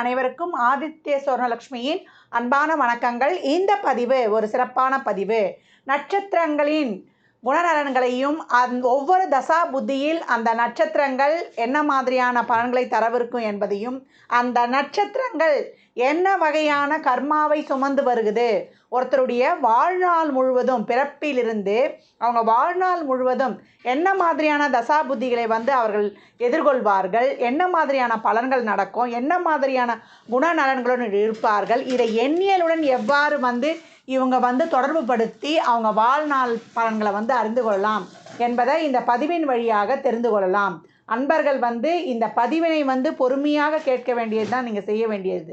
அனைவருக்கும் ஆதித்ய சுவர்ணலக்ஷ்மியின் அன்பான வணக்கங்கள். இந்த பதிவு ஒரு சிறப்பான பதிவு. நட்சத்திரங்களின் குணநலன்களையும் அந் ஒவ்வொரு தசா புத்தியில் அந்த நட்சத்திரங்கள் என்ன மாதிரியான பலன்களை தரவிருக்கும் என்பதையும் அந்த நட்சத்திரங்கள் என்ன வகையான கர்மாவை சுமந்து வருகுது? ஒருத்தருடைய வாழ்நாள் முழுவதும் பிறப்பிலிருந்து அவங்க வாழ்நாள் முழுவதும் என்ன மாதிரியான தசா புத்திகளை வந்து அவர்கள் எதிர்கொள்வார்கள்? என்ன மாதிரியான பலன்கள் நடக்கும்? என்ன மாதிரியான குணநலன்களுடன் இருப்பார்கள்? இதை எண்ணியலுடன் எவ்வாறு வந்து இவங்க வந்து தொடர்பு படுத்தி அவங்க வாழ்நாள் பலன்களை வந்து அறிந்து கொள்ளலாம் என்பதை இந்த பதிவின் வழியாக தெரிந்து கொள்ளலாம். அன்பர்கள் வந்து இந்த பதிவினை வந்து பொறுமையாக கேட்க வேண்டியது தான் நீங்கள் செய்ய வேண்டியது.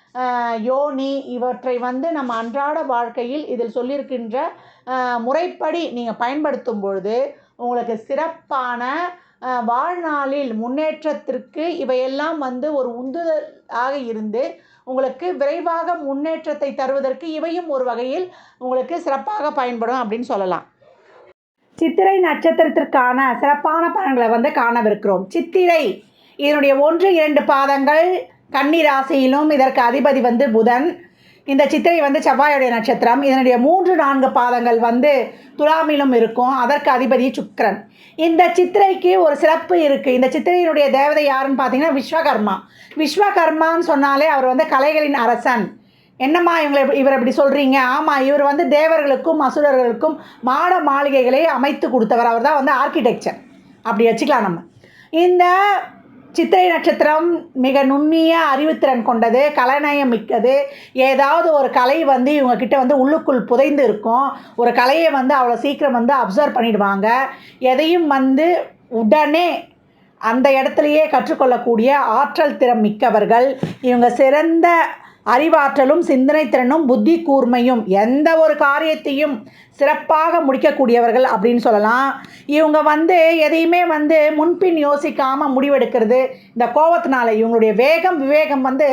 யோனி இவற்றை வந்து நம்ம அன்றாட வாழ்க்கையில் இதில் சொல்லியிருக்கின்ற முறைப்படி நீங்கள் பயன்படுத்தும் பொழுது உங்களுக்கு சிறப்பான வாழ்நாளில் முன்னேற்றத்திற்கு இவையெல்லாம் வந்து ஒரு உந்துதலாக இருந்து உங்களுக்கு விரைவாக முன்னேற்றத்தை தருவதற்கு இவையும் ஒரு வகையில் உங்களுக்கு சிறப்பாக பயன்படும் அப்படின்னு சொல்லலாம். சித்திரை நட்சத்திரத்திற்கான சிறப்பான பலன்களை வந்து காணவிருக்கிறோம். சித்திரை இதனுடைய ஒன்று இரண்டு பாதங்கள் கன்னி ராசியிலும் இதற்கு அதிபதி வந்து புதன். இந்த சித்திரை வந்து செவ்வாயுடைய நட்சத்திரம். இதனுடைய மூன்று நான்கு பாதங்கள் வந்து துலாமிலும் இருக்கும். அதற்கு அதிபதி சுக்கரன். இந்த சித்திரைக்கு ஒரு சிறப்பு இருக்குது இந்த சித்திரையினுடைய தேவதை யாருன்னு பார்த்தீங்கன்னா விஸ்வகர்மா. விஸ்வகர்மான்னு சொன்னாலே அவர் வந்து கலைகளின் அரசன். என்னம்மா இவங்களை இவர் இப்படி சொல்கிறீங்க ஆமாம் இவர் வந்து தேவர்களுக்கும் அசுரர்களுக்கும் மாட மாளிகைகளை அமைத்து கொடுத்தவர். அவர் தான் வந்து ஆர்கிடெக்சர் அப்படி வச்சுக்கலாம் நம்ம. இந்த சித்திரை நட்சத்திரம் மிக நுண்ணிய அறிவுத்திறன் கொண்டது கலைநயம் மிக்கது. ஏதாவது ஒரு கலை வந்து இவங்கக்கிட்ட வந்து உள்ளுக்குள் புதைந்து இருக்கும். ஒரு கலையை வந்து அவ்வளோ சீக்கிரம் வந்து அப்சர்வ் பண்ணிடுவாங்க. எதையும் வந்து உடனே அந்த இடத்துலையே கற்றுக்கொள்ளக்கூடிய ஆற்றல் திறம் மிக்கவர்கள். இவங்க சிறந்த அறிவாற்றலும் சிந்தனை திறனும் புத்தி கூர்மையும் எந்த ஒரு காரியத்தையும் சிறப்பாக முடிக்கக்கூடியவர்கள் அப்படின்னு சொல்லலாம். இவங்க வந்து எதையுமே வந்து முன்பின் யோசிக்காமல் முடிவெடுக்கிறது இந்த கோவத்தினால இவங்களுடைய வேகம் விவேகம் வந்து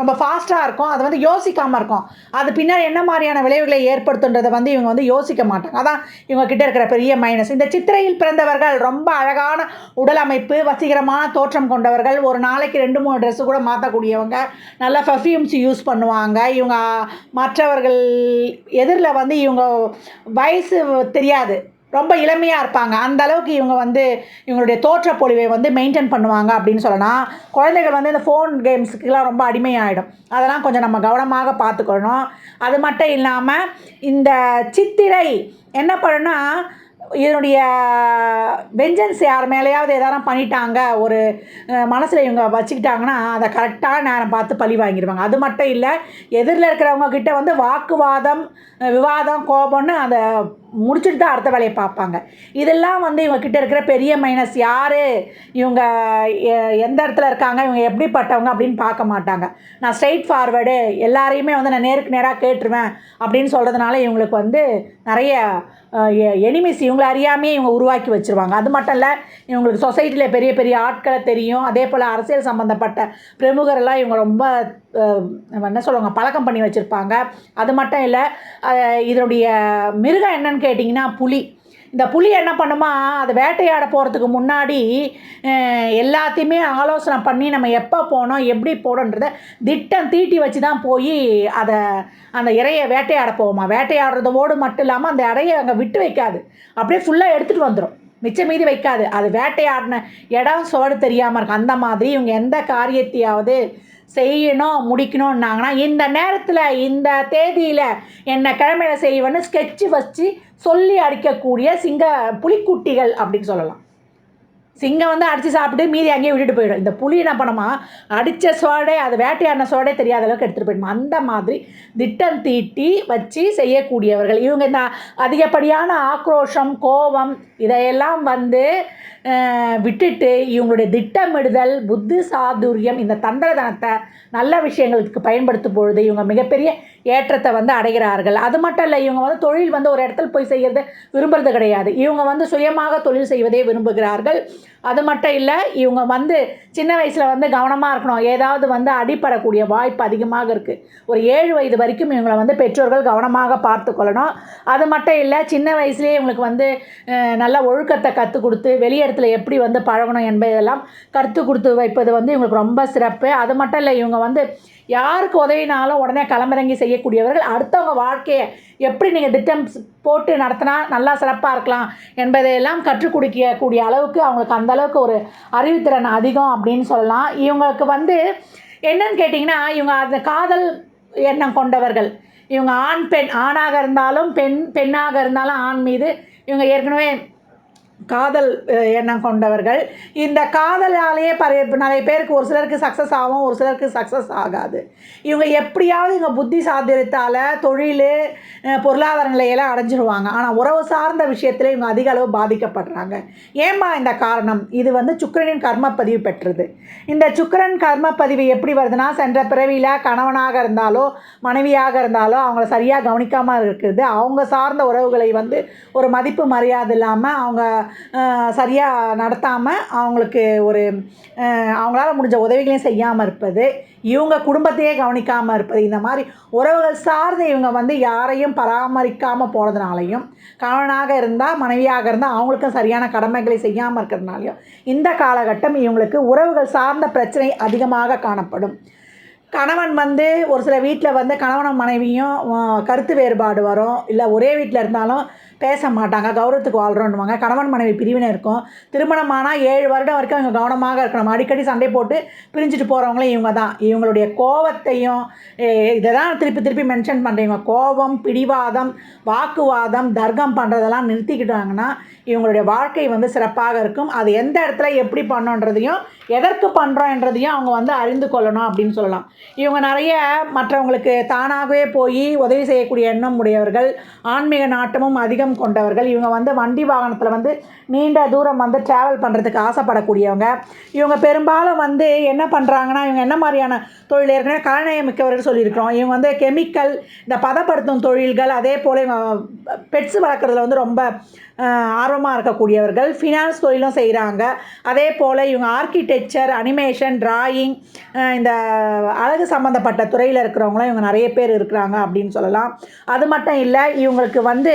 ரொம்ப ஃபாஸ்ட்டாக இருக்கும். அது வந்து யோசிக்காமல் இருக்கும். அது பின்னால் என்ன மாதிரியான விளைவுகளை ஏற்படுத்துன்றதை வந்து இவங்க வந்து யோசிக்க மாட்டாங்க. அதான் இவங்க கிட்ட இருக்கிற பெரிய மைனஸ் இந்த சித்திரையில் பிறந்தவர்கள் ரொம்ப அழகான உடல் அமைப்பு வசீகரமான தோற்றம் கொண்டவர்கள். ஒரு நாளைக்கு ரெண்டு மூணு ட்ரெஸ்ஸு கூட மாற்றக்கூடியவங்க நல்ல பர்ஃப்யூம்ஸ் யூஸ் பண்ணுவாங்க. இவங்க மற்றவர்கள் எதிரில் வந்து இவங்க வயசு தெரியாது. ரொம்ப இளமையாக இருப்பாங்க. அந்த அளவுக்கு இவங்க வந்து இவங்களுடைய தோற்றப்பொழிவை வந்து மெயின்டைன் பண்ணுவாங்க அப்படின்னு சொல்லலாம். குழந்தைகள் வந்து இந்த ஃபோன் கேம்ஸுக்கெலாம் ரொம்ப அடிமையாகிடும் அதெல்லாம் கொஞ்சம் நம்ம கவனமாக பார்த்துக்கணும். அது மட்டும் இல்லாமல் இந்த சித்திரை என்ன பண்ணுன்னா இதனுடைய வெஞ்சன்ஸ் யார் மேலேயாவது எதாவது பண்ணிட்டாங்க ஒரு மனசில் இவங்க வச்சுக்கிட்டாங்கன்னா அதை கரெக்டான நேரம் பார்த்து பழி வாங்கிடுவாங்க அது மட்டும் இல்லை எதிரில் இருக்கிறவங்க கிட்ட வந்து வாக்குவாதம் விவாதம் கோபம்னு அந்த முடிச்சுட்டு தான் அடுத்த வேலையை பார்ப்பாங்க. இதெல்லாம் வந்து இவங்க கிட்ட இருக்கிற பெரிய மைனஸ் யார்? இவங்க எ- எந்த இடத்துல இருக்காங்க? இவங்க எப்படிப்பட்டவங்க அப்படின்னு பார்க்க மாட்டாங்க. நான் ஸ்ட்ரைட் ஃபார்வேர்டு எல்லாரையுமே வந்து நான் நேருக்கு நேராக கேட்டுருவேன் அப்படின்னு சொல்கிறதுனால இவங்களுக்கு வந்து நிறைய எனிமிஸ் இவங்களை அறியாமையே இவங்க உருவாக்கி வச்சுருவாங்க. அது மட்டும் இல்லை இவங்களுக்கு சொசைட்டியில் பெரிய பெரிய ஆட்களை தெரியும். அதே போல் அரசியல் சம்மந்தப்பட்ட பிரமுகரெல்லாம் இவங்க ரொம்ப என்ன சொல்லுவாங்க பழக்கம் பண்ணி வச்சுருப்பாங்க. அது மட்டும் இல்லை இதனுடைய மிருகம் என்னன்னு கேட்டிங்கன்னா புலி. இந்த புலி என்ன பண்ணுமா அதை வேட்டையாட போகிறதுக்கு முன்னாடி எல்லாத்தையுமே ஆலோசனை பண்ணி நம்ம எப்போ போனோம் எப்படி போகணுன்றத திட்டம் தீட்டி வச்சு தான் போய் அதை அந்த இறையை வேட்டையாட போவோமா. வேட்டையாடுறதோடு மட்டும் இல்லாமல் அந்த இறையை அங்கே விட்டு வைக்காது. அப்படியே ஃபுல்லாக எடுத்துகிட்டு வந்துடும் மிச்சம் மீதி வைக்காது. அது வேட்டையாடின இடம் சோடு தெரியாமல் இருக்கும். அந்த மாதிரி இவங்க எந்த காரியத்தையாவது செய்யணும் முடிக்கணும்னாங்கன்னா இந்த நேரத்தில் இந்த தேதியில் என்ன கிழமையில செய்வேன்னு ஸ்கெட்சு வச்சு சொல்லி அடிக்கக்கூடிய சிங்க புலிக்குட்டிகள் அப்படின்னு சொல்லலாம். சிங்கம் வந்து அடித்து சாப்பிட்டு மீதி அங்கேயே விட்டுட்டு போயிடும். இந்த புலி என்ன பண்ணுமா? அடித்த சோடே அது வேட்டையான சோடே தெரியாத அளவுக்கு எடுத்துகிட்டு போயிடும்? அந்த மாதிரி திட்டம் தீட்டி வச்சு செய்யக்கூடியவர்கள். இவங்க இந்த அதிகப்படியான ஆக்ரோஷம் கோபம் இதையெல்லாம் வந்து விட்டுட்டு இவங்களுடைய திட்டமிடுதல் புத்தி சாதுரியம் இந்த தந்திரதனத்தை நல்ல விஷயங்களுக்கு பயன்படுத்தும் பொழுது இவங்க மிகப்பெரிய ஏற்றத்தை வந்து அடைகிறார்கள். அது மட்டும் இல்லை இவங்க வந்து தொழில் வந்து ஒரு இடத்துல போய் செய்கிறது விரும்புறது கிடையாது. இவங்க வந்து சுயமாக தொழில் செய்வதே விரும்புகிறார்கள். அது மட்டும் இல்லை இவங்க வந்து சின்ன வயசில் வந்து கவனமாக இருக்கணும். ஏதாவது வந்து அடிப்படக்கூடிய வாய்ப்பு அதிகமாக இருக்குது ஒரு ஏழு வயது வரைக்கும் இவங்களை வந்து பெற்றோர்கள் கவனமாக பார்த்து கொள்ளணும். அது மட்டும் இல்லை சின்ன வயசுலேயே இவங்களுக்கு வந்து நல்ல ஒழுக்கத்தை கற்றுக் கொடுத்து வெளியிடத்துல எப்படி வந்து பழகணும் என்பதெல்லாம் கற்றுக் கொடுத்து வைப்பது வந்து இவங்களுக்கு ரொம்ப சிறப்பு. அது மட்டும் இல்லை இவங்க வந்து யாருக்கு உதவினாலும் உடனே களமிறங்கி செய்யக்கூடியவர்கள் அடுத்தவங்க வாழ்க்கையை எப்படி நீங்கள் திட்டம் போட்டு நடத்தினா நல்லா சிறப்பாக இருக்கலாம் என்பதையெல்லாம் கற்றுக் கொடுக்கக்கூடிய அளவுக்கு அவங்களுக்கு அந்தளவுக்கு ஒரு அறிவுத்திறன் அதிகம் அப்படின்னு சொல்லலாம். இவங்களுக்கு வந்து என்னன்னு கேட்டிங்கன்னா இவங்க அந்த காதல் எண்ணம் கொண்டவர்கள். இவங்க ஆண் பெண் ஆணாக இருந்தாலும் பெண் பெண்ணாக இருந்தாலும் ஆண் மீது இவங்க ஏற்கனவே காதல் எண்ணம் கொண்டவர்கள். இந்த காதலாலேயே பழைய நிறைய பேருக்கு ஒரு சிலருக்கு சக்ஸஸ் ஆகும் ஒரு சிலருக்கு சக்ஸஸ் ஆகாது. இவங்க எப்படியாவது இவங்க புத்தி சாதுரியத்தால் தொழில் பொருளாதார நிலையெல்லாம் அடைஞ்சிருவாங்க. ஆனால் உறவு சார்ந்த விஷயத்தில் இவங்க அதிக அளவு பாதிக்கப்படுறாங்க. ஏம்மா இந்த காரணம்? இது வந்து சுக்கிரனின் கர்மப்பதிவு பெற்றது. இந்த சுக்கரன் கர்மப்பதிவு எப்படி வருதுன்னா சென்ற பிறவியில் கணவனாக இருந்தாலோ மனைவியாக இருந்தாலோ அவங்கள சரியாக கவனிக்காமல் இருக்கிறது. அவங்க சார்ந்த உறவுகளை வந்து ஒரு மதிப்பு மரியாதை இல்லாமல் அவங்க சரியாக நடத்தாமல் அவங்களுக்கு ஒரு அவங்களால முடிஞ்ச உதவிகளையும் செய்யாமல் இருப்பது இவங்க குடும்பத்தையே கவனிக்காமல் இருப்பது இந்த மாதிரி உறவுகள் சார்ந்து இவங்க வந்து யாரையும் பராமரிக்காமல் போனதுனாலையும் கணவனாக இருந்தால் மனைவியாக இருந்தால் அவங்களுக்கும் சரியான கடமைகளை செய்யாமல் இருக்கிறதுனாலையும் இந்த காலகட்டம் இவங்களுக்கு உறவுகள் சார்ந்த பிரச்சனை அதிகமாக காணப்படும். கணவன் வந்து ஒரு சில வீட்டில் வந்து கணவனும் மனைவியும் கருத்து வேறுபாடு வரும். இல்லை ஒரே வீட்டில் இருந்தாலும் பேச மாட்டாங்க கௌரவத்துக்கு வாழ்கிறோன்னுவாங்க கணவன் மனைவி பிரிவினை இருக்கும். திருமணமானால் ஏழு வருடம் வரைக்கும் அவங்க கவனமாக இருக்கணும். அடிக்கடி சண்டை போட்டு பிரிஞ்சுட்டு போகிறவங்களும் இவங்க தான். இவங்களுடைய கோபத்தையும் இதை தான் திருப்பி திருப்பி மென்ஷன் பண்ணுறீங்க கோபம் பிடிவாதம் வாக்குவாதம் தர்க்கம் பண்ணுறதெல்லாம் நிறுத்திக்கிட்டாங்கன்னா இவங்களுடைய வாழ்க்கை வந்து சிறப்பாக இருக்கும். அது எந்த இடத்துல எப்படி பண்ணோன்றதையும் எதற்கு பண்ணுறோன்றதையும் அவங்க வந்து அறிந்து கொள்ளணும் அப்படின்னு சொல்லலாம். இவங்க நிறைய மற்றவங்களுக்கு தானாகவே போய் உதவி செய்யக்கூடிய எண்ணம் உடையவர்கள் ஆன்மீக நாட்டமும் அதிகம் கொண்டவர்கள். இவங்க வந்து வண்டி வாகனத்தில் வந்து நீண்ட தூரம் வந்து ட்ராவல் பண்ணுறதுக்கு ஆசைப்படக்கூடியவங்க. இவங்க பெரும்பாலும் வந்து என்ன பண்ணுறாங்கன்னா இவங்க என்ன மாதிரியான தொழில் ஏற்கனவே கலைநயம் மிக்கவர்கள் சொல்லியிருக்கிறோம். இவங்க வந்து கெமிக்கல் இந்த பதப்படுத்தும் தொழில்கள் அதே போல் இவங்க பெட்ஸ் வளர்க்குறதுல வந்து ரொம்ப ஆர்வமாக இருக்கக்கூடியவர்கள். ஃபினான்ஸ் தொழிலும் செய்கிறாங்க அதே போல் இவங்க ஆர்கிடெக்சர் அனிமேஷன் டிராயிங் இந்த அழகு சம்மந்தப்பட்ட துறையில் இருக்கிறவங்களும் இவங்க நிறைய பேர் இருக்கிறாங்க அப்படின்னு சொல்லலாம். அது மட்டும் இல்லை இவங்களுக்கு வந்து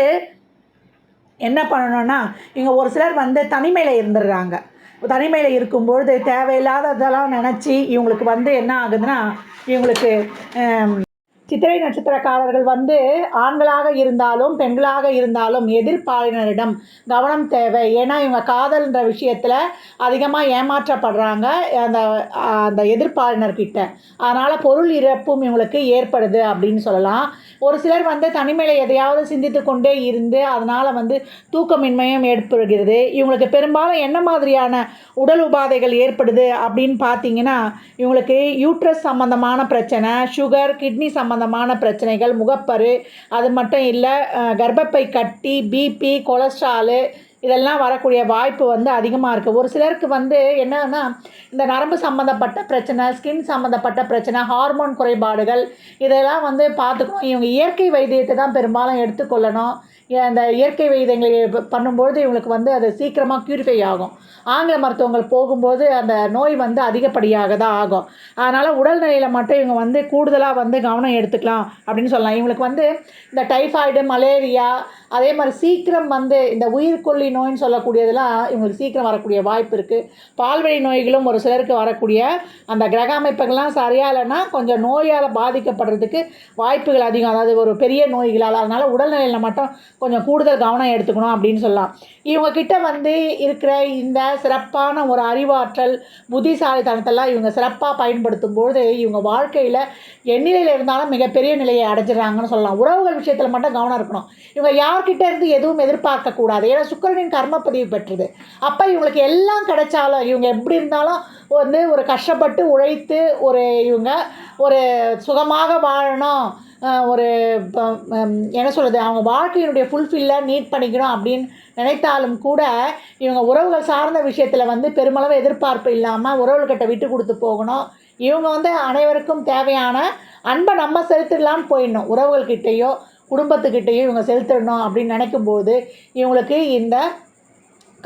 என்ன பண்ணணும்னா இங்கே ஒரு சிலர் வந்து தனிமையில் இருந்துடுறாங்க. தனிமையில் இருக்கும்பொழுது தேவையில்லாததெல்லாம் நினச்சி இவங்களுக்கு வந்து என்ன ஆகுதுன்னா இவங்களுக்கு சித்திரை நட்சத்திரக்காரர்கள் வந்து ஆண்களாக இருந்தாலும் பெண்களாக இருந்தாலும் எதிர்ப்பாளினரிடம் கவனம் தேவை. ஏன்னா இவங்க காதல்ன்ற விஷயத்தில் அதிகமாக ஏமாற்றப்படுறாங்க அந்த அந்த எதிர்ப்பாளினர்கிட்ட அதனால் பொருள் இறப்பும் இவங்களுக்கு ஏற்படுது அப்படின்னு சொல்லலாம். ஒரு சிலர் வந்து தனிமையில் எதையாவது சிந்தித்து கொண்டே இருந்து அதனால் வந்து தூக்கமின்மையும் ஏற்படுகிறது. இவங்களுக்கு பெரும்பாலும் என்ன மாதிரியான உடல் உபாதைகள் ஏற்படுது அப்படின்னு பார்த்தீங்கன்னா இவங்களுக்கு யூட்ரஸ் சம்மந்தமான பிரச்சனை சுகர் கிட்னி சம்மந்த சம்மந்தமான பிரச்சனைகள் முகப்பரு அது மட்டும் இல்லை கர்ப்பப்பை கட்டி பிபி கொலஸ்ட்ராலு இதெல்லாம் வரக்கூடிய வாய்ப்பு வந்து அதிகமாக இருக்குது ஒரு சிலருக்கு வந்து என்னன்னா இந்த நரம்பு சம்மந்தப்பட்ட பிரச்சனை ஸ்கின் சம்மந்தப்பட்ட பிரச்சனை ஹார்மோன் குறைபாடுகள் இதெல்லாம் வந்து பார்த்துக்கணும். இவங்க இயற்கை வைத்தியத்தை தான் பெரும்பாலும் எடுத்துக்கொள்ளணும். இந்த அந்த இயற்கை வைத்தியங்களை ப- பண்ணும்பொழுது இவங்களுக்கு வந்து அது சீக்கிரமாக க்யூரிஃபை ஆகும். ஆங்கில மருத்துவங்கள் போகும்போது அந்த நோய் வந்து அதிகப்படியாக தான் ஆகும். அதனால் உடல்நிலையில் மட்டும் இவங்க வந்து கூடுதலாக வந்து கவனம் எடுத்துக்கலாம் அப்படின்னு சொல்லலாம். இவங்களுக்கு வந்து இந்த டைஃபாய்டு மலேரியா அதே மாதிரி சீக்கிரம் வந்து இந்த உயிர்கொல்லி நோயின்னு சொல்லக்கூடியதெல்லாம் இவங்களுக்கு சீக்கிரம் வரக்கூடிய வாய்ப்பு இருக்குது பால்வழி நோய்களும் ஒரு சிலருக்கு வரக்கூடிய அந்த கிரக அமைப்புகள்லாம் சரியாக இல்லைன்னா கொஞ்சம் நோயால் பாதிக்கப்படுறதுக்கு வாய்ப்புகள் அதிகம். அதாவது ஒரு பெரிய நோய்களால். அதனால் உடல்நிலையில் மட்டும் கொஞ்சம் கூடுதல் கவனம் எடுத்துக்கணும் அப்படின்னு சொல்லலாம். இவங்க கிட்ட வந்து இருக்கிற இந்த சிறப்பான ஒரு அறிவாற்றல் புத்திசாலித்தனத்தெல்லாம் இவங்க சிறப்பாக பயன்படுத்தும் பொழுது இவங்க வாழ்க்கையில் எண்ணிலையில் இருந்தாலும் மிகப்பெரிய நிலையை அடைஞ்சிடறாங்கன்னு சொல்லலாம். உறவுகள் விஷயத்தில் மட்டும் கவனம் இருக்கணும். இவங்க யார்கிட்ட இருந்து எதுவும் எதிர்பார்க்கக்கூடாது ஏன்னா சுக்கிரனின் கர்மப்பதிவு பெற்றது. அப்போ இவங்களுக்கு எல்லாம் கிடைச்சாலும் இவங்க எப்படி இருந்தாலும் வந்து ஒரு கஷ்டப்பட்டு உழைத்து ஒரு இவங்க ஒரு சுகமாக வாழணும். ஒரு இப்போ என்ன சொல்கிறது அவங்க வாழ்க்கையினுடைய ஃபுல்ஃபில்லை நீட் பண்ணிக்கணும் அப்படின்னு நினைத்தாலும் கூட இவங்க உறவுகள் சார்ந்த விஷயத்தில் வந்து பெருமளவு எதிர்பார்ப்பு இல்லாமல் உறவுகள்கிட்ட விட்டு கொடுத்து போகணும். இவங்க வந்து அனைவருக்கும் தேவையான அன்பை நம்ம செலுத்திடலான்னு போயிடணும். உறவுகள்கிட்டேயோ குடும்பத்துக்கிட்டேயோ இவங்க செலுத்திடணும் அப்படின்னு நினைக்கும்போது இவங்களுக்கு இந்த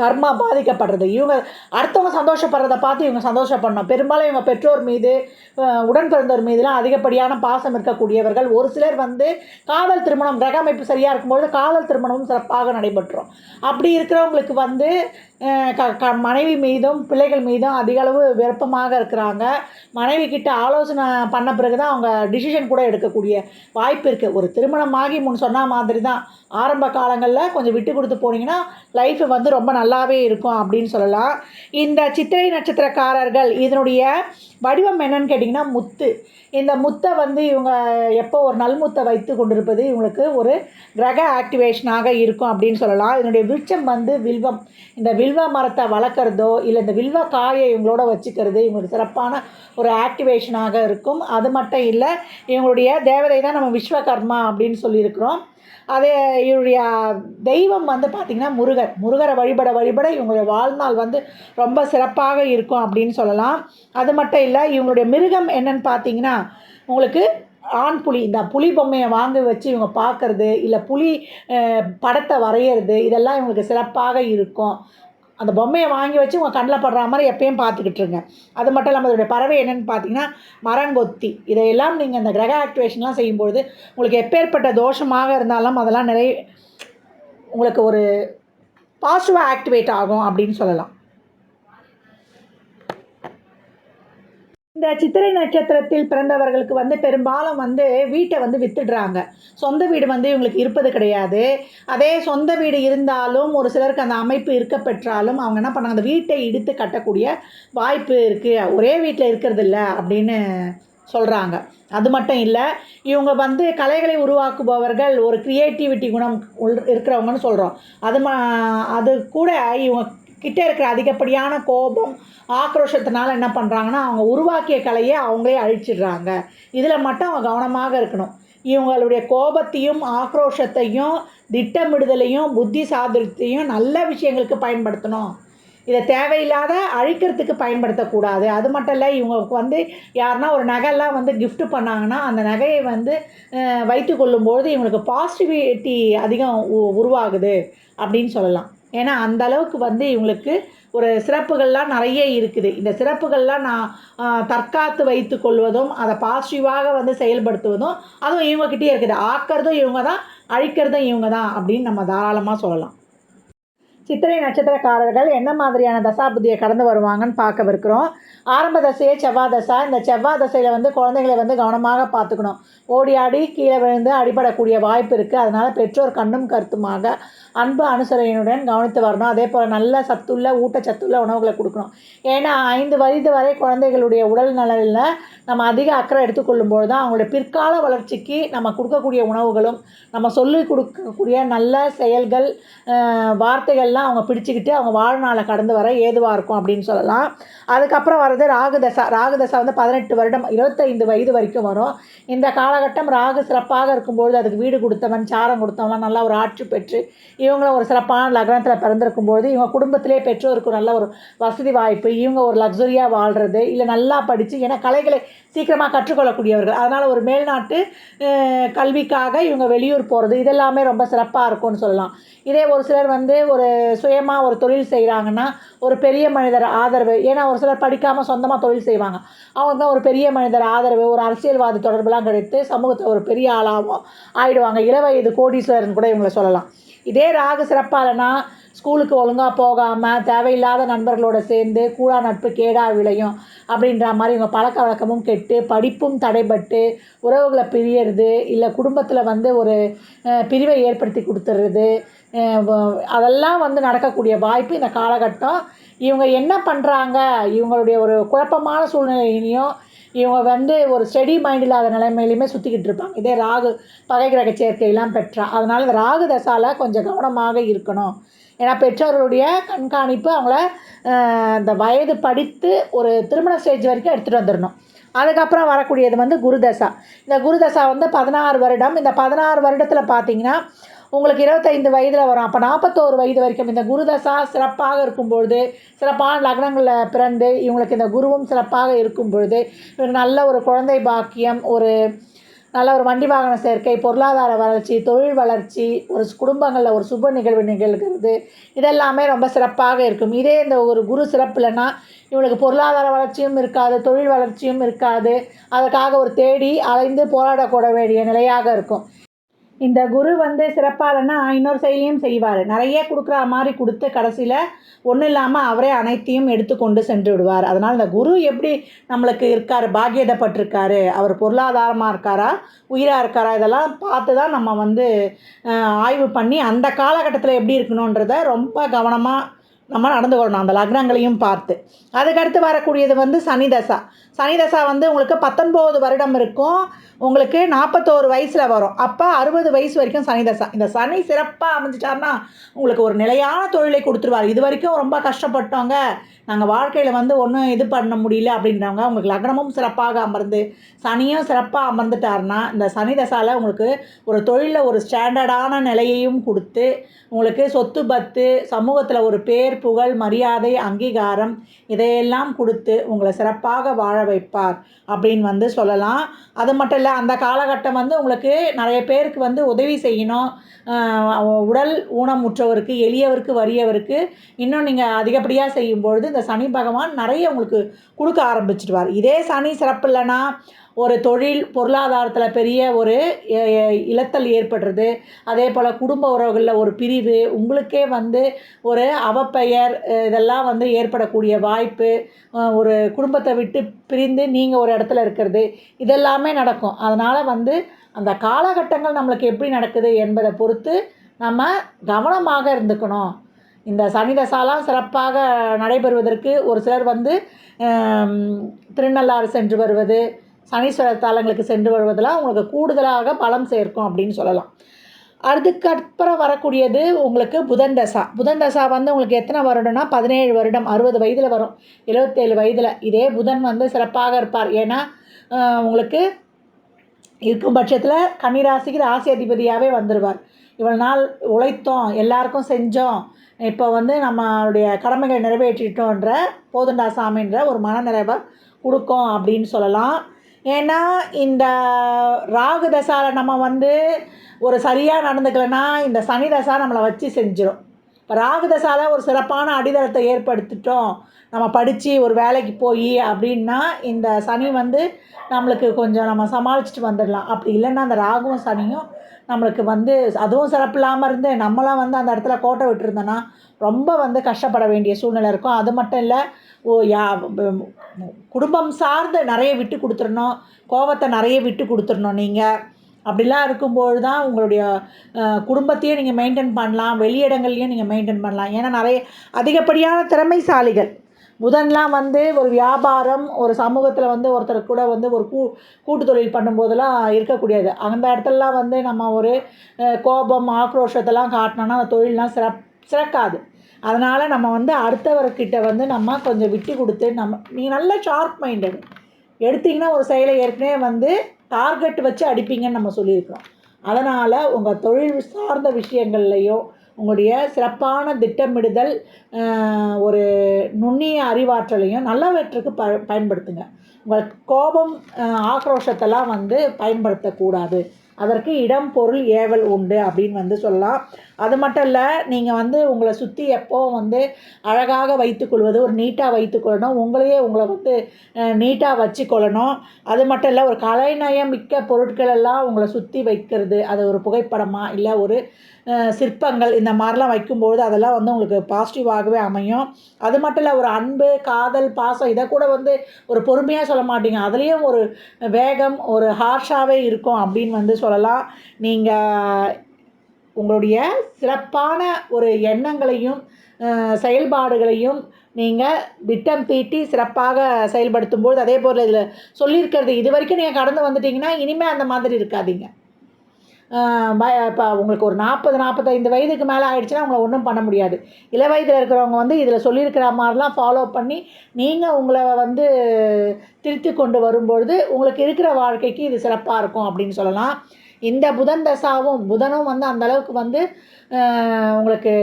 கர்மா பாதிக்கப்படுறது. இவங்க அடுத்தவங்க சந்தோஷப்படுறத பார்த்து இவங்க சந்தோஷப்படணும். பெரும்பாலும் இவங்க பெற்றோர் மீது உடன் பிறந்தோர் மீதுலாம் அதிகப்படியான பாசம் இருக்கக்கூடியவர்கள். ஒரு சிலர் வந்து காதல் திருமணம் கிரக அமைப்பு சரியாக இருக்கும்பொழுது காதல் திருமணமும் சிறப்பாக நடைபெற்றும். அப்படி இருக்கிறவங்களுக்கு வந்து க க மனைவி மீதும் பிள்ளைகள் மீதும் அதிக அளவு விருப்பமாக இருக்கிறாங்க. மனைவி கிட்ட ஆலோசனை பண்ண பிறகு தான் அவங்க டிசிஷன் கூட எடுக்கக்கூடிய வாய்ப்பு இருக்குது ஒரு திருமணமாகி முன் சொன்ன மாதிரி தான் ஆரம்ப காலங்களில் கொஞ்சம் விட்டு கொடுத்து போனீங்கன்னா லைஃப் வந்து ரொம்ப நல்லாவே இருக்கும் அப்படின்னு சொல்லலாம். இந்த சித்திரை நட்சத்திரக்காரர்கள் இதனுடைய வடிவம் என்னன்னு கேட்டிங்கன்னா முத்து. இந்த முத்தை வந்து இவங்க எப்போ ஒரு நல்முத்தை வைத்து கொண்டிருப்பது இவங்களுக்கு ஒரு கிரக ஆக்டிவேஷனாக இருக்கும் அப்படின்னு சொல்லலாம். இதனுடைய விருட்சம் வந்து வில்வம். இந்த வில்வ மரத்தை வளர்க்குறதோ இல்லை இந்த வில்வ காயை இவங்களோட வச்சுக்கிறது இவங்களுக்கு சிறப்பான ஒரு ஆக்டிவேஷனாக இருக்கும். அது மட்டும் இல்லை இவங்களுடைய தேவதை தான் நம்ம விஸ்வகர்மா அப்படின்னு சொல்லியிருக்கிறோம். அதே இவருடைய தெய்வம் வந்து பார்த்திங்கன்னா முருகர். முருகரை வழிபட வழிபட இவங்களுடைய வாழ்நாள் வந்து ரொம்ப சிறப்பாக இருக்கும் அப்படின்னு சொல்லலாம். அது மட்டும் இல்லை இவங்களுடைய மிருகம் என்னன்னு பார்த்தீங்கன்னா உங்களுக்கு ஆண் புலி இந்த புலி பொம்மையை வாங்கி வச்சு இவங்க பார்க்குறது இல்லை புலி படத்தை வரைகிறது இதெல்லாம் இவங்களுக்கு சிறப்பாக இருக்கும். அந்த பொம்மையை வாங்கி வச்சு உங்கள் கண்ணில் படுற மாதிரி எப்பயும் பார்த்துக்கிட்டு இருங்க. அது மட்டும் இல்லாமல் அதோடைய பறவை என்னென்னு பார்த்தீங்கன்னா மரங்கொத்தி. இதையெல்லாம் நீங்கள் அந்த கிரக ஆக்டிவேஷன்லாம் செய்யும்பொழுது உங்களுக்கு எப்பேற்பட்ட தோஷமாக இருந்தாலும் அதெல்லாம் நிறைய உங்களுக்கு ஒரு பாசிட்டிவாக ஆக்டிவேட் ஆகும் அப்படின்னு சொல்லலாம். இந்த சித்திரை நட்சத்திரத்தில் பிறந்தவர்களுக்கு வந்து பெரும்பாலும் வந்து வீட்டை வந்து வித்துடுறாங்க. சொந்த வீடு வந்து இவங்களுக்கு இருப்பது கிடையாது. அதே சொந்த வீடு இருந்தாலும் ஒரு சிலருக்கு அந்த அமைப்பு இருக்க பெற்றாலும் அவங்க என்ன பண்ணாங்க? அந்த வீட்டை இடித்து கட்டக்கூடிய வாய்ப்பு இருக்குது ஒரே வீட்டில் இருக்கிறது இல்லை அப்படின்னு சொல்கிறாங்க அது மட்டும் இல்லை இவங்க வந்து கலைகளை உருவாக்குபவர்கள் ஒரு க்ரியேட்டிவிட்டி குணம் உள் இருக்கிறவங்கன்னு சொல்கிறோம் அது ம அது கூட இவங்க கிட்டே இருக்கிற அதிகப்படியான கோபம் ஆக்ரோஷத்தினால என்ன பண்ணுறாங்கன்னா அவங்க உருவாக்கிய கலையை அவங்களே அழிச்சிடுறாங்க. இதில் மட்டும் அவங்க கவனமாக இருக்கணும். இவங்களுடைய கோபத்தையும் ஆக்ரோஷத்தையும் திட்டமிடுதலையும் புத்தி சாதுரியத்தையும் நல்ல விஷயங்களுக்கு பயன்படுத்தணும். இதை தேவையில்லாத அழிக்கிறதுக்கு பயன்படுத்தக்கூடாது. அது மட்டும் இல்லை இவங்களுக்கு வந்து யாருன்னா ஒரு நகைலாம் வந்து கிஃப்ட் பண்ணாங்கன்னா அந்த நகையை வந்து வைத்து கொள்ளும்பொழுது இவங்களுக்கு பாசிட்டிவிட்டி அதிகம் உ- உருவாகுது அப்படின்னு சொல்லலாம். ஏன்னா அந்த அளவுக்கு வந்து இவங்களுக்கு ஒரு சிறப்புகள்லாம் நிறைய இருக்குது. இந்த சிறப்புகள்லாம் நான் தற்காத்து வைத்து கொள்வதும் அதை பாசிட்டிவாக வந்து செயல்படுத்துவதும் அதுவும் இவங்கக்கிட்டே இருக்குது. ஆக்கிறதும் இவங்க தான் அழிக்கிறதும் இவங்க தான் அப்படின்னு நம்ம தாராளமாக சொல்லலாம். சித்திரை நட்சத்திரக்காரர்கள் என்ன மாதிரியான தசாபுத்தியை கடந்து வருவாங்கன்னு பார்க்கவிருக்கிறோம். ஆரம்ப தசையே செவ்வாய் தசா இந்த செவ்வாய் தசையில் வந்து குழந்தைங்களை வந்து கவனமாக பார்த்துக்கணும். ஓடி ஆடி கீழே விழுந்து அடிபடக்கூடிய வாய்ப்பு இருக்குது அதனால் பெற்றோர் கண்ணும் கருத்துமாக அன்பு அனுசரணையுடன் கவனித்து வரணும். அதே போல் நல்ல சத்துள்ள ஊட்டச்சத்துள்ள உணவுகளை கொடுக்கணும். ஏன்னா ஐந்து வயது வரை குழந்தைகளுடைய உடல் நலனில் நம்ம அதிக அக்கறை எடுத்துக்கொள்ளும்போது தான் அவங்களுடைய பிற்கால வளர்ச்சிக்கு நம்ம கொடுக்கக்கூடிய உணவுகளும் நம்ம சொல்லிக் கொடுக்கக்கூடிய நல்ல செயல்கள் வார்த்தைகள்லாம் வார்த்தைகள்லாம் அவங்க பிடிச்சிக்கிட்டு அவங்க வாழ்நாளை கடந்து வர ஏதுவாக இருக்கும் அப்படின்னு சொல்லலாம். அதுக்கப்புறம் வர்றது ராகுதசா. ராகுதசா வந்து பதினெட்டு வருடம் இருபத்தைந்து வயது வரைக்கும் வரும். இந்த காலகட்டம் ராகு சிறப்பாக இருக்கும்பொழுது அதுக்கு வீடு கொடுத்தவன் சாரம் கொடுத்தவன்லாம் நல்லா ஒரு ஆட்சி பெற்று இவங்களும் ஒரு சிறப்பான லக்னத்தில் பிறந்திருக்கும்பொழுது இவங்க குடும்பத்திலே பெற்றோருக்கு நல்ல ஒரு வசதி வாய்ப்பு இவங்க ஒரு லக்ஸரியாக வாழ்கிறது இல்லை நல்லா படித்து ஏன்னா கலைகளை சீக்கிரமாக கற்றுக்கொள்ளக்கூடியவர்கள். அதனால் ஒரு மேல்நாட்டு கல்விக்காக இவங்க வெளியூர் போகிறது இதெல்லாமே ரொம்ப சிறப்பாக இருக்கும்னு சொல்லலாம். இதே ஒரு சிலர் வந்து ஒரு சுயமாக ஒரு தொழில் செய்கிறாங்கன்னா ஒரு பெரிய மனிதர் ஆதரவு. ஏன்னா ஒரு சிலர் படிக்காமல் சொந்தமாக தொழில் செய்வாங்க. அவங்க ஒரு பெரிய மனிதர் ஆதரவு ஒரு அரசியல்வாத தொடர்புலாம் கிடைத்து சமூகத்தில் ஒரு பெரிய ஆளாகவும் ஆயிடுவாங்க. இளவயது கோடீஸ்வரன் கூட இவங்களை சொல்லலாம். இதே ராகு சிறப்பாகலனா ஸ்கூலுக்கு ஒழுங்காக போகாமல் தேவையில்லாத நண்பர்களோட சேர்ந்து கூடா நட்பு கேடா விளையும் அப்படின்ற மாதிரி இவங்க பழக்க வழக்கமும் கெட்டு படிப்பும் தடைபட்டு உறவுகளை பிரியறது இல்லை குடும்பத்தில் வந்து ஒரு பிரிவை ஏற்படுத்தி கொடுத்துறது அதெல்லாம் வந்து நடக்கக்கூடிய வாய்ப்பு இந்த காலகட்டம். இவங்க என்ன பண்ணுறாங்க இவங்களுடைய ஒரு குழப்பமான சூழ்நிலையிலையும் இவங்க வந்து ஒரு ஸ்டெடி மைண்ட் இல்லாத நிலைமையிலுமே சுற்றிக்கிட்டு இருப்பாங்க. இதே ராகு பகை கிரக சேர்க்கையெல்லாம் பெற்றா. அதனால் இந்த ராகு தசால கொஞ்சம் கவனமாக இருக்கணும். ஏன்னா பெற்றோர்களுடைய கண்காணிப்பு அவங்கள இந்த வயது படித்து ஒரு திருமண ஸ்டேஜ் வரைக்கும் எடுத்துகிட்டு வந்துடணும். அதுக்கப்புறம் வரக்கூடியது வந்து குருதசா. இந்த குருதசா வந்து பதினாறு வருடம். இந்த பதினாறு வருடத்தில் பார்த்தீங்கன்னா உங்களுக்கு இருபத்தைந்து வயதில் வரும். அப்போ நாற்பத்தோரு வயது வரைக்கும் இந்த குருதசா சிறப்பாக இருக்கும் பொழுது சிறப்பான லக்னங்களில் பிறந்து இவங்களுக்கு இந்த குருவும் சிறப்பாக இருக்கும் பொழுது இவங்களுக்கு நல்ல ஒரு குழந்தை பாக்கியம் ஒரு நல்ல ஒரு வண்டி வாகன சேர்க்கை பொருளாதார வளர்ச்சி தொழில் வளர்ச்சி ஒரு குடும்பங்களில் ஒரு சுப நிகழ்வு நிகழ்கிறது. இதெல்லாமே ரொம்ப சிறப்பாக இருக்கும். இதே இந்த ஒரு குரு சிறப்பு இல்லைன்னா இவனுக்கு பொருளாதார வளர்ச்சியும் இருக்காது தொழில் வளர்ச்சியும் இருக்காது. அதற்காக ஒரு தேடி அலைந்து போராடக்கூட வேண்டிய நிலையாக இருக்கும். இந்த குரு வந்து சிறப்பாக இன்னொரு செயலியும் செய்வார். நிறைய கொடுக்குற மாதிரி கொடுத்து கடைசியில் ஒன்றும் இல்லாமல் அவரே அனைத்தையும் எடுத்து கொண்டு சென்று விடுவார். அதனால் இந்த குரு எப்படி நம்மளுக்கு இருக்கார் பாக்கியதப்பட்டிருக்காரு அவர் பொருளாதாரமாக இருக்காரா உயிராக இருக்காரா இதெல்லாம் பார்த்து தான் நம்ம வந்து ஆய்வு பண்ணி அந்த காலகட்டத்தில் எப்படி இருக்கணுன்றத ரொம்ப கவனமாக நம்ம நடந்து கொள்ளணும். அந்த லக்னங்களையும் பார்த்து. அதுக்கடுத்து வரக்கூடியது வந்து சனி தசா. சனி தசா வந்து உங்களுக்கு பத்தொன்பது வருடம் இருக்கும். உங்களுக்கு நாற்பத்தோரு வயசில் வரும். அப்போ அறுபது வயசு வரைக்கும் சனி தசா. இந்த சனி சிறப்பாக அமைஞ்சிட்டாருன்னா உங்களுக்கு ஒரு நிலையான தொழிலை கொடுத்துருவார். இது வரைக்கும் ரொம்ப கஷ்டப்பட்டவங்க நாங்கள் வாழ்க்கையில் வந்து ஒன்றும் இது பண்ண முடியல அப்படின்றவங்க உங்களுக்கு லக்னமும் சிறப்பாக அமர்ந்து சனியும் சிறப்பாக அமர்ந்துட்டார்னா இந்த சனி தசாவில் உங்களுக்கு ஒரு தொழிலில் ஒரு ஸ்டாண்டர்டான நிலையையும் கொடுத்து உங்களுக்கு சொத்து பத்து சமூகத்தில் ஒரு பேர் புகழ் மரியாதை அங்கீகாரம் இதையெல்லாம் கொடுத்து உங்களை சிறப்பாக வாழ வைப்பார் அப்படின்னு வந்து சொல்லலாம். அது மட்டும் இல்லை அந்த காலகட்டம் வந்து உங்களுக்கு நிறைய பேருக்கு வந்து உதவி செய்யணும். உடல் ஊனமுற்றவருக்கு எளியவருக்கு வறியவருக்கு இன்னும் நீங்கள் அதிகப்படியாக செய்யும்பொழுது இந்த சனி பகவான் நிறைய உங்களுக்கு கொடுக்க ஆரம்பிச்சிடுவார். இதே சனி சிறப்பு இல்லைன்னா ஒரு தொழில் பொருளாதாரத்தில் பெரிய ஒரு இழத்தல் ஏற்படுறது. அதே போல் குடும்ப உறவுகளில் ஒரு பிரிவு உங்களுக்கே வந்து ஒரு அவப்பெயர் இதெல்லாம் வந்து ஏற்படக்கூடிய வாய்ப்பு ஒரு குடும்பத்தை விட்டு பிரிந்து நீங்கள் ஒரு இடத்துல இருக்கிறது இதெல்லாமே நடக்கும். அதனால் வந்து அந்த காலகட்டங்கள் நம்மளுக்கு எப்படி நடக்குது என்பதை பொறுத்து நம்ம கவனமாக இருந்துக்கணும். இந்த சனி தசாலாம் சிறப்பாக நடைபெறுவதற்கு ஒரு சிலர் வந்து திருநள்ளாறு சென்று வருவது சனீஸ்வரர் தலங்களுக்கு சென்று வருவதெல்லாம் உங்களுக்கு கூடுதலாக பலம் சேர்க்கும் அப்படின்னு சொல்லலாம். அதுக்கப்புறம் வரக்கூடியது உங்களுக்கு புதன் தசா. புதன் தசா வந்து உங்களுக்கு எத்தனை வருடம்னா பதினேழு வருடம் அறுபது வயதில் வரும். எழுபத்தேழு வயதில். இதே புதன் வந்து சிறப்பாக இருப்பார். ஏன்னா உங்களுக்கு இருக்கும் பட்சத்தில் கன்னிராசிக்கு ராசி அதிபதியாகவே வந்துடுவார் இவ்வளோ நாள் உழைத்தோம் எல்லாருக்கும் செஞ்சோம். இப்போ வந்து நம்மளுடைய கடமைகளை நிறைவேற்றிட்டோன்ற போதுண்டா சாமின்ற ஒரு மனநிறைவை கொடுக்கும் அப்படின்னு சொல்லலாம். ஏன்னா இந்த ராகு தசாவில் நம்ம வந்து ஒரு சரியாக நடந்துக்கலைன்னா இந்த சனி தசா நம்மளை வச்சு செஞ்சிடும் இப்போ ராகு தசாவில் ஒரு சிறப்பான அடித்தளத்தை ஏற்படுத்திட்டோம். நம்ம படித்து ஒரு வேலைக்கு போய் அப்படின்னா இந்த சனி வந்து நம்மளுக்கு கொஞ்சம் நம்ம சமாளிச்சுட்டு வந்துடலாம். அப்படி இல்லைன்னா அந்த ராகுவும் சனியும் நம்மளுக்கு வந்து அதுவும் சிறப்பு இல்லாமல் இருந்து நம்மளாம் வந்து அந்த இடத்துல கோட்டை விட்டுருந்தோன்னா ரொம்ப வந்து கஷ்டப்பட வேண்டிய சூழ்நிலை இருக்கும். அது மட்டும் இல்லை ஓ யா குடும்பம் சார்ந்து நிறைய விட்டு கொடுத்துடணும். கோவத்தை நிறைய விட்டு கொடுத்துடணும் நீங்கள் அப்படிலாம் இருக்கும்போது தான் உங்களுடைய குடும்பத்தையும் நீங்கள் மெயின்டைன் பண்ணலாம். வெளியிடங்கள்லையும் நீங்கள் மெயின்டைன் பண்ணலாம். ஏன்னா நிறைய அதிகப்படியான திறமைசாலிகள். புதன்லாம் வந்து ஒரு வியாபாரம் ஒரு சமூகத்தில் வந்து ஒருத்தர் கூட வந்து ஒரு கூ கூட்டு தொழில் பண்ணும்போதெல்லாம் இருக்கக்கூடியது. அந்த இடத்துலலாம் வந்து நம்ம ஒரு கோபம் ஆக்ரோஷத்தெல்லாம் காட்டினோன்னா அந்த தொழிலெலாம் சிறப் சிறக்காது. அதனால் நம்ம வந்து அடுத்தவர்கிட்ட வந்து நம்ம கொஞ்சம் விட்டு கொடுத்து நம்ம நீங்கள் நல்ல ஷார்ப் மைண்டடு எடுத்திங்கன்னா ஒரு செயலை ஏற்கனவே வந்து டார்கெட் வச்சு அடிப்பீங்கன்னு நம்ம சொல்லியிருக்கிறோம். அதனால் உங்கள் தொழில் சார்ந்த விஷயங்கள்லையோ உங்களுடைய சிறப்பான திட்டமிடுதல் ஒரு நுண்ணிய அறிவாற்றலையும் நல்லவற்றுக்கு ப பயன்படுத்துங்க. உங்கள் கோபம் ஆக்ரோஷத்தெல்லாம் வந்து பயன்படுத்தக்கூடாது. அதற்கு இடம் பொருள் ஏவல் உண்டு அப்படின்னு வந்து சொல்லலாம். அது மட்டும் இல்லை நீங்கள் வந்து உங்களை சுற்றி எப்போவும் வந்து அழகாக வைத்துக்கொள்வது ஒரு நீட்டாக வைத்துக்கொள்ளணும் உங்களையே உங்களை வந்து நீட்டாக வச்சுக்கொள்ளணும் அது மட்டும் இல்லை ஒரு கலைநயம் மிக்க பொருட்கள் எல்லாம் உங்களை சுற்றி வைக்கிறது. அது ஒரு புகைப்படமாக இல்லை ஒரு சிற்பங்கள் இந்த மாதிரிலாம் வைக்கும்பொழுது அதெல்லாம் வந்து உங்களுக்கு பாசிட்டிவாகவே அமையும். அது மட்டும் இல்லை ஒரு அன்பு காதல் பாசம் இதை கூட வந்து ஒரு பொறுமையாக சொல்ல மாட்டீங்க. அதுலேயும் ஒரு வேகம் ஒரு ஹார்ஷாகவே இருக்கும் அப்படின்னு வந்து சொல்லலாம். நீங்கள் உங்களுடைய சிறப்பான ஒரு எண்ணங்களையும் செயல்பாடுகளையும் நீங்கள் திட்டம் தீட்டி சிறப்பாக செயல்படுத்தும்போது அதே போல் இதில் சொல்லியிருக்கிறது இது வரைக்கும் நீங்கள் கடந்து வந்துட்டிங்கன்னா இனிமேல் அந்த மாதிரி இருக்காதீங்க. இப்போ உங்களுக்கு ஒரு நாற்பது நாற்பத்தைந்து வயதுக்கு மேலே ஆயிடுச்சுன்னா உங்களை ஒன்றும் பண்ண முடியாது. இள வயதில் இருக்கிறவங்க வந்து இதில் சொல்லியிருக்கிற மாதிரிலாம் ஃபாலோ பண்ணி நீங்கள் உங்களை வந்து திருத்தி கொண்டு வரும்பொழுது உங்களுக்கு இருக்கிற வாழ்க்கைக்கு இது சிறப்பாக இருக்கும் அப்படின்னு சொல்லலாம். இந்த புதன் தசாவும் புதனும் வந்து அந்த அளவுக்கு வந்து உங்களுக்கு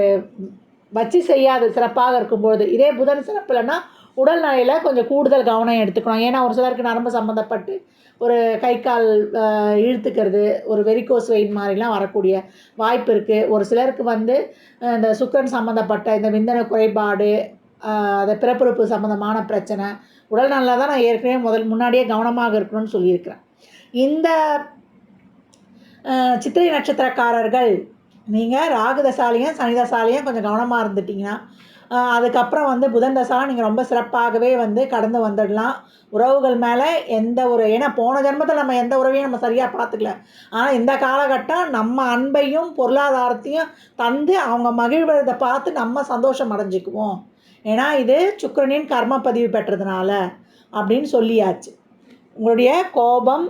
வச்சு செய்யாது சிறப்பாக இருக்கும்பொழுது இதே புதன் சிறப்பு இல்லைன்னா உடல்நிலையில் கொஞ்சம் கூடுதல் கவனம் எடுத்துக்கணும். ஏன்னா ஒரு சிலருக்கு நரம்பு சம்மந்தப்பட்டு ஒரு கை கால் இழுத்துக்கிறது ஒரு வெரிகோஸ் வெயின் மாதிரிலாம் வரக்கூடிய வாய்ப்பு இருக்குது ஒரு சிலருக்கு வந்து இந்த சுக்கரன் சம்மந்தப்பட்ட இந்த விந்தன குறைபாடு அந்த பிறப்புறுப்பு சம்மந்தமான பிரச்சனை உடல்நலில் தான் நான் ஏற்கனவே முதல் முன்னாடியே கவனமாக இருக்கணும்னு சொல்லியிருக்கிறேன். இந்த சித்திரை நட்சத்திரக்காரர்கள் நீங்கள் ராகுதசாலையும் சனிதசாலையும் கொஞ்சம் கவனமாக இருந்துட்டிங்கன்னா அதுக்கப்புறம் வந்து புதன் தசாலாம் நீங்கள் ரொம்ப சிறப்பாகவே வந்து கடந்து வந்துடலாம். உறவுகள் மேலே எந்த ஒரு ஏன்னா போன ஜென்மத்தில் நம்ம எந்த உறவையும் நம்ம சரியாக பார்த்துக்கல. ஆனால் இந்த காலகட்டம் நம்ம அன்பையும் பொருளாதாரத்தையும் தந்து அவங்க மகிழ்வதை பார்த்து நம்ம சந்தோஷம் அடைஞ்சிக்குவோம். ஏன்னா இது சுக்கரனின் கர்ம பதிவு பெற்றதுனால அப்படின்னு சொல்லியாச்சு. உங்களுடைய கோபம்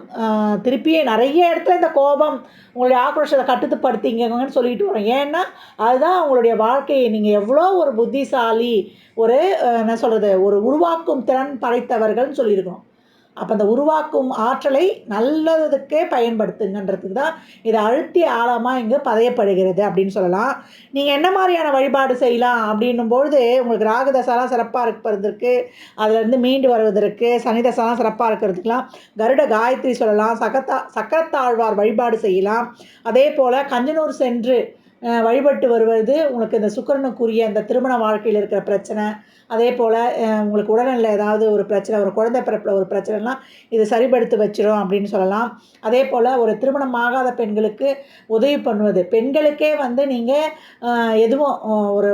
திருப்பியே நிறைய இடத்துல இந்த கோபம் உங்களுடைய ஆக்ரோஷத்தை கட்டுப்படுத்திங்கன்னு சொல்லிட்டு வரோம் ஏன்னா அதுதான் உங்களுடைய வாழ்க்கையை நீங்கள் எவ்வளோ ஒரு புத்திசாலி ஒரு என்ன சொல்கிறது ஒரு உருவாக்கும் திறன் படைத்தவர்கள்னு சொல்லியிருக்கணும் அப்போ அந்த உருவாக்கும் ஆற்றலை நல்லதுக்கே பயன்படுத்துங்கன்றதுக்கு தான் இதை அழுத்தி ஆழமாக இங்கே பதையப்படுகிறது அப்படின்னு சொல்லலாம். நீங்கள் என்ன மாதிரியான வழிபாடு செய்யலாம் அப்படின்னும் பொழுது உங்களுக்கு ராகுதசாலாம் சிறப்பாக இருப்பதற்கு அதிலேருந்து மீண்டு வருவதற்கு சனிதசாலாம் சிறப்பாக இருக்கிறதுக்கெலாம் கருட காயத்ரி சொல்லலாம். சகத்தா சக்கரத்தாழ்வார் வழிபாடு செய்யலாம். அதே போல் கஞ்சனூர் சென்று வழிபட்டு வருவது உங்களுக்கு இந்த சுக்கரனுக்குரிய அந்த திருமண வாழ்க்கையில் இருக்கிற பிரச்சனை அதே போல் உங்களுக்கு உடல்நிலை ஏதாவது ஒரு பிரச்சனை ஒரு குழந்தை பிறப்பில் ஒரு பிரச்சனைலாம் இது சரிப்படுத்தி வச்சிடும் அப்படின்னு சொல்லலாம். அதே போல் ஒரு திருமணம் ஆகாத பெண்களுக்கு உதவி பண்ணுவது. பெண்களுக்கே வந்து நீங்கள் எதுவும் ஒரு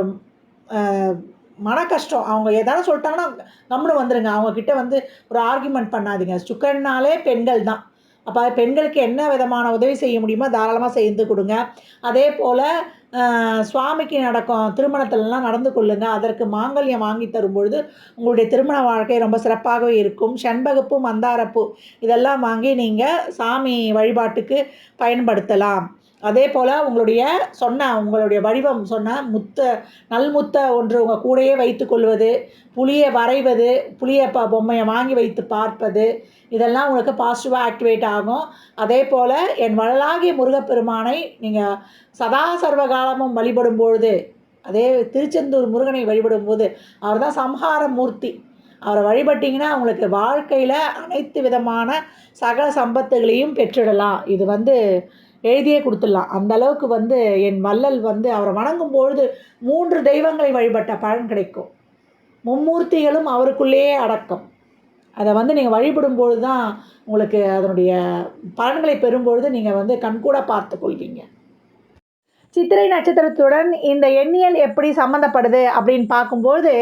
மன கஷ்டம். அவங்க எதாவது சொல்லிட்டாங்கன்னா கம்முன்னு வந்துடுங்க அவங்கக்கிட்ட வந்து ஒரு ஆர்கியூமெண்ட் பண்ணாதீங்க. சுக்கன்னாலே பெண்கள் தான். அப்போ பெண்களுக்கு என்ன விதமான உதவி செய்ய முடியுமோ தாராளமாக செய்து கொடுங்க. அதே போல் சுவாமிக்கு நடக்கும் திருமணத்திலலாம் நடந்து கொள்ளுங்க. அதற்கு மாங்கல்யம் வாங்கி தரும்பொழுது உங்களுடைய திருமண வாழ்க்கை ரொம்ப சிறப்பாகவே இருக்கும். செண்பகப்பூ மந்தாரப்பூ இதெல்லாம் வாங்கி நீங்கள் சாமி வழிபாட்டுக்கு பயன்படுத்தலாம். அதே போல் உங்களுடைய சொன்ன உங்களுடைய வடிவம் சொன்ன முத்த நல்முத்த ஒன்று உங்கள் கூடையே வைத்து கொள்வது புளியை வரைவது புளியை ப பொம்மையை வாங்கி வைத்து பார்ப்பது இதெல்லாம் உங்களுக்கு பாசிட்டிவாக ஆக்டிவேட் ஆகும். அதே போல் என் வள்ளலாகிய முருகப்பெருமானை நீங்கள் சதா சர்வகாலமும் வழிபடும் பொழுது அதே திருச்செந்தூர் முருகனை வழிபடும் போது அவர் தான் சம்ஹார மூர்த்தி. அவரை வழிபட்டிங்கன்னா உங்களுக்கு வாழ்க்கையில் அனைத்து விதமான சகல சம்பத்துகளையும் பெற்றிடலாம். இது வந்து எழுதியே கொடுத்துடலாம். அந்த அளவுக்கு வந்து என் வள்ளல் வந்து அவரை வணங்கும் பொழுது மூன்று தெய்வங்களை வழிபட்ட பலன் கிடைக்கும். மும்மூர்த்திகளும் அவருக்குள்ளேயே அடக்கம். அதை வந்து நீங்கள் வழிபடும் பொழுது தான் உங்களுக்கு அதனுடைய பலன்களை பெறும்பொழுது நீங்கள் வந்து கண்கூட பார்த்து கொள்வீங்க சித்திரை நட்சத்திரத்துடன் இந்த எண்ணியல் எப்படி சம்மந்தப்படுது அப்படின்னு பார்க்கும்போது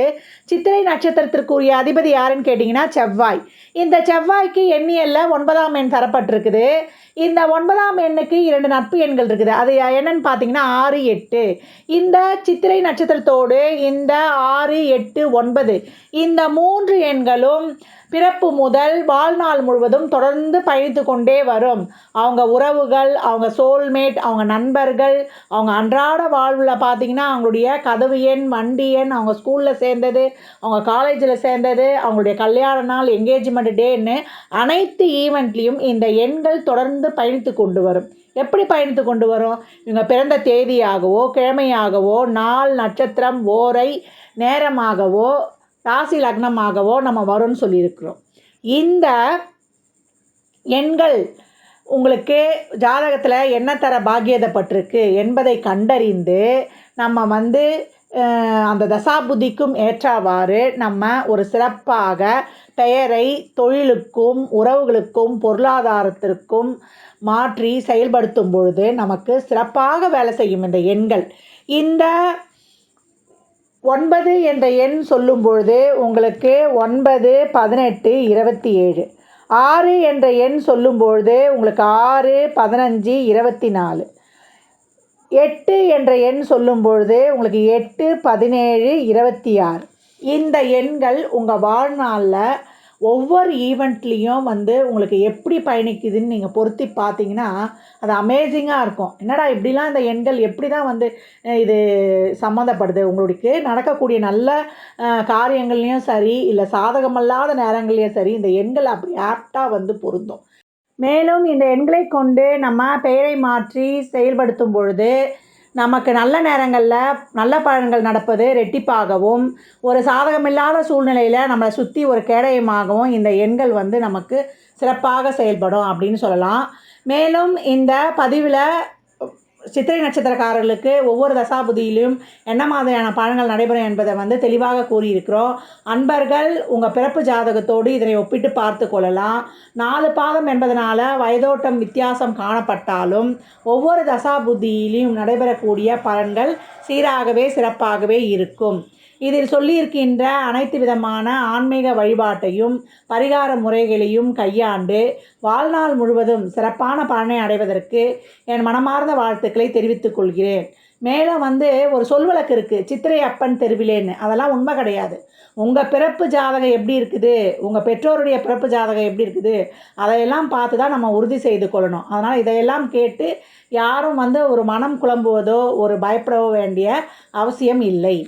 சித்திரை நட்சத்திரத்திற்குரிய அதிபதி யாருன்னு கேட்டிங்கன்னா செவ்வாய். இந்த செவ்வாய்க்கு எண்ணியலில் ஒன்பதாம் எண் தரப்பட்டிருக்குது. இந்த ஒன்பதாம் எண்ணுக்கு இரண்டு நட்பு எண்கள் இருக்குது. அது என்னன்னு பார்த்தீங்கன்னா ஆறு எட்டு. இந்த சித்திரை நட்சத்திரத்தோடு இந்த ஆறு எட்டு ஒன்பது. இந்த மூன்று எண்களும் பிறப்பு முதல் வாழ்நாள் முழுவதும் தொடர்ந்து பயணித்து கொண்டே வரும். அவங்க உறவுகள் அவங்க சோல்மேட் அவங்க நண்பர்கள் அவங்க அன்றாட வாழ்வில் பார்த்தீங்கன்னா அவங்களுடைய கதவு எண் வண்டி எண் அவங்க ஸ்கூலில் சேர்ந்தது அவங்க காலேஜில் சேர்ந்தது அவங்களுடைய கல்யாண நாள் என்கேஜ்மெண்ட் டேன்னு அனைத்து ஈவெண்ட்லேயும் இந்த எண்கள் தொடர்ந்து பயணித்து கொண்டு வரும். எப்படி பயணித்து கொண்டு வரும்? இவங்க பிறந்த தேதியாகவோ கிழமையாகவோ நாள் நட்சத்திரம் ஓரை நேரமாகவோ ராசி லக்னமாகவோ நம்ம வரும்னு சொல்லியிருக்கிறோம். இந்த எண்கள் உங்களுக்கு ஜாதகத்தில் என்ன தர பாக்கியதப்பட்டிருக்கு என்பதை கண்டறிந்து நம்ம வந்து அந்த தசாபுதிக்கும் ஏற்றவாறு நம்ம ஒரு சிறப்பாக பெயரை தொழிலுக்கும் உறவுகளுக்கும் பொருளாதாரத்திற்கும் மாற்றி செயல்படுத்தும் பொழுது நமக்கு சிறப்பாக வேலை செய்யும் இந்த எண்கள். இந்த ஒன்பது என்ற எண் சொல்லும்பொழுது உங்களுக்கு ஒன்பது பதினெட்டு இருபத்தி ஏழு. ஆறு என்ற எண் சொல்லும்பொழுது உங்களுக்கு ஆறு பதினஞ்சு இருபத்தி நாலு. எட்டு என்ற எண் சொல்லும்பொழுது உங்களுக்கு எட்டு பதினேழு இருபத்தி ஆறு. இந்த எண்கள் உங்கள் வாழ்நாளில் ஒவ்வொரு ஈவெண்ட்லேயும் வந்து உங்களுக்கு எப்படி பயணிக்குதுன்னு நீங்கள் பொருத்தி பார்த்தீங்கன்னா அது அமேசிங்காக இருக்கும். என்னடா இப்படிலாம் இந்த எண்கள் எப்படி தான் வந்து இது சம்மந்தப்படுது? உங்களுக்கு நடக்கக்கூடிய நல்ல காரியங்கள்லேயும் சரி இல்லை சாதகமல்லாத நேரங்கள்லேயும் சரி இந்த எண்கள் அப்படி ஆப்டாக வந்து பொருந்தும். மேலும் இந்த எண்களை கொண்டு நம்ம பெயரை மாற்றி செயல்படுத்தும் பொழுது நமக்கு நல்ல நேரங்களில் நல்ல பலன்கள் நடப்பது ரெட்டிப்பாகவும் ஒரு சாதகமில்லாத சூழ்நிலையில் நம்மளை சுற்றி ஒரு கேடயமாகவும் இந்த எண்கள் வந்து நமக்கு சிறப்பாக செயல்படும் அப்படின்னு சொல்லலாம். மேலும் இந்த பதிவில் சித்திரை நட்சத்திரக்காரர்களுக்கு ஒவ்வொரு தசாபுதியிலும் என்ன மாதிரியான பலன்கள் நடைபெறும் என்பதை வந்து தெளிவாக கூறியிருக்கிறோம். அன்பர்கள் உங்கள் பிறப்பு ஜாதகத்தோடு இதனை ஒப்பிட்டு பார்த்து கொள்ளலாம். நாலு பாதம் என்பதனால வயதோட்டம் வித்தியாசம் காணப்பட்டாலும் ஒவ்வொரு தசாபுத்தியிலும் நடைபெறக்கூடிய பலன்கள் சீராகவே சிறப்பாகவே இருக்கும். இதில் சொல்லியிருக்கின்ற அனைத்து விதமான ஆன்மீக வழிபாட்டையும் பரிகார முறைகளையும் கையாண்டு வாழ்நாள் முழுவதும் சிறப்பான பலனை அடைவதற்கு என் மனமார்ந்த வாழ்த்துக்களை தெரிவித்துக் கொள்கிறேன். மேலும் வந்து ஒரு சொல்வழக்கு இருக்குது சித்திரை அப்பன் தெருவிலேன்னு. அதெல்லாம் உண்மை கிடையாது. உங்கள் பிறப்பு ஜாதகம் எப்படி இருக்குது? உங்கள் பெற்றோருடைய பிறப்பு ஜாதகம் எப்படி இருக்குது? அதையெல்லாம் பார்த்து தான் நம்ம உறுதி செய்து கொள்ளணும். அதனால் இதையெல்லாம் கேட்டு யாரும் வந்து ஒரு மனம் குழம்புவதோ ஒரு பயப்படவோ வேண்டிய அவசியம் இல்லை.